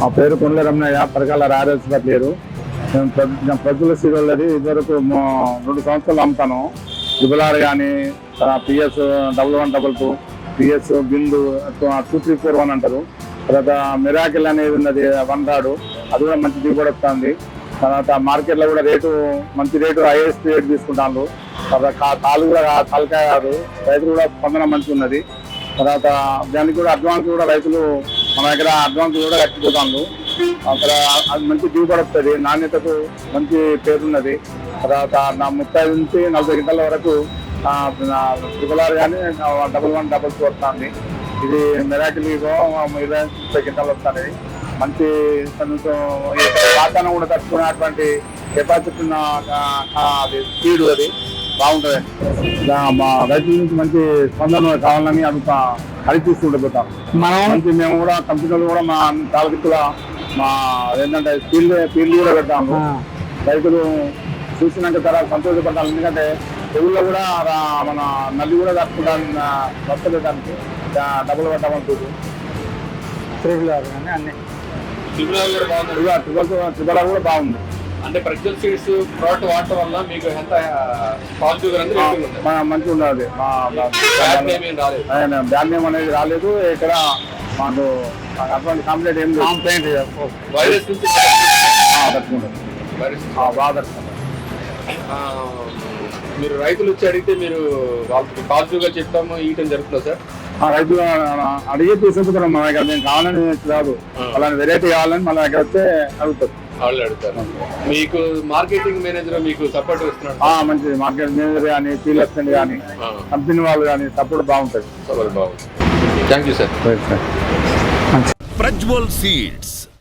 మా పేరు కొండల రమణయ్య పరకాల రాజేశ్వర పేరు. నేను ప్రజల సీరియల్లది ఇదివరకు రెండు సంవత్సరాలు అమ్ముతాను. త్రిబులార్ కానీ P S double one double two P S బిందు టూ త్రీ ఫోర్ వన్ అంటారు. తర్వాత మిరాకిల్ అనేది ఉన్నది వన్ రాడు. అది కూడా మంచి దిగుబడి వస్తుంది. తర్వాత మార్కెట్లో కూడా రేటు మంచి రేటు హైయెస్ట్ రేట్ తీసుకుంటాను తర్వాత కాలు కూడా కా- తలకాయ కాదు. రైతులు కూడా స్పందన మంచిగా ఉన్నది తర్వాత దానికి కూడా అడ్వాన్స్ కూడా రైతులు మన దగ్గర అడ్వాన్స్ కూడా కట్టిపోతాను అక్కడ అది మంచి దిగుబడి వస్తుంది. నాణ్యతకు మంచి పేరున్నది. తర్వాత నా ముప్పై నుంచి నలభై గంటల వరకు ట్రిపుల్ ఆర్ కానీ డబల్ వన్ డబల్ టూ వస్తుంది. ఇది మెరాకిల్ ఇరవై ముప్పై గంటలు వస్తుంది. మంచి వాతావరణం కూడా తట్టుకునేటువంటి కెపాసిటీ ఉన్న అది స్పీడ్ అది. బాగుంటుంది. మా రైతుల నుంచి మంచి స్పందన కావాలని అంత హరిపిస్తుండిపోతాం మనం మేము కూడా కంపెనీలు కూడా మా తాలూకుగా మా ఏంటంటే ఫీల్డ్ ఫీల్డ్ కూడా పెట్టాము. రైతులు చూసినాక చాలా సంతోషపడ్డాను ఎందుకంటే తెగుల్లో కూడా మన నల్లి కూడా దానికి దా- డబ్బులు పట్టామనుకుంటు త్రిబుల్ ఆర్ కానీ అన్ని. కూడా బాగుంది కూడా బాగుంది. అంటే ప్రజ్వల్ సీడ్స్ ప్రోడక్ట్ వాడటం వల్ల మీకు ఎంత పాజిటివ్ మా మంచిగా ఉన్నది మా బ్యాడ్ నేమ్ ఏం రాలేదు. ధాన్యం అనేది రాలేదు. ఇక్కడ మాకు అటువంటి కంప్లైంట్ ఏం కంప్లైంట్ వైరస్ నుంచి బాగా మీరు రైతులు వచ్చి అడిగితే మీరు వాళ్ళకి పాజిటివ్గా చెప్తాము ఈయటం జరుగుతుందా సార్? ఆ రైతులు అడిగి తీసుకుంటున్నాం మన దగ్గర మేము కావాలని రాదు అలాంటి వెరైటీ కావాలని మన దగ్గర వస్తే అడుగుతారు. వాళ్ళు అడుగుతారు. మీకు మార్కెటింగ్ మేనేజర్ మీకు సపోర్ట్ ఇస్తున్నాడు. ఆ, మంచిది. మార్కెట్ మేనేజర్ కానీ ఫీల్ అసిస్టెంట్ కానీ కంపెనీ వాళ్ళు కానీ సపోర్ట్ బాగుంటుంది. సపోర్ట్ బాగుంది. Thank you sir Prajwal seeds.